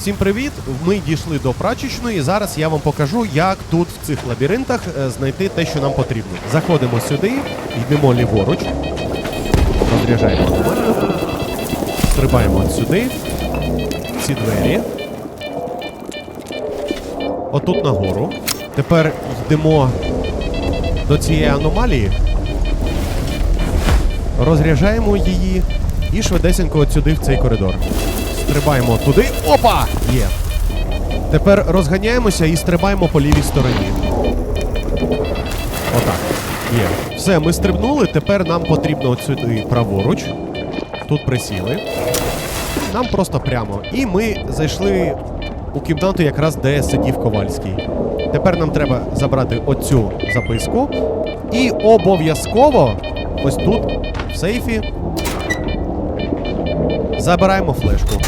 Всім привіт! Ми дійшли до прачечної. Зараз я вам покажу, як тут в цих лабіринтах е, знайти те, що нам потрібно. Заходимо сюди, йдемо ліворуч, розряджаємо стрибаємо сюди, ці двері. Отут нагору. Тепер йдемо до цієї аномалії, розряджаємо її і швидесенько от сюди в цей коридор. Стрибаємо туди. Опа! Є. Тепер розганяємося і стрибаємо по лівій стороні. Отак. Є. Все, ми стрибнули. Тепер нам потрібно от сюди праворуч. Тут присіли. Нам просто прямо. І ми зайшли у кімнату, якраз де сидів Ковальський. Тепер нам треба забрати оцю записку. І обов'язково ось тут, в сейфі, Забираємо флешку.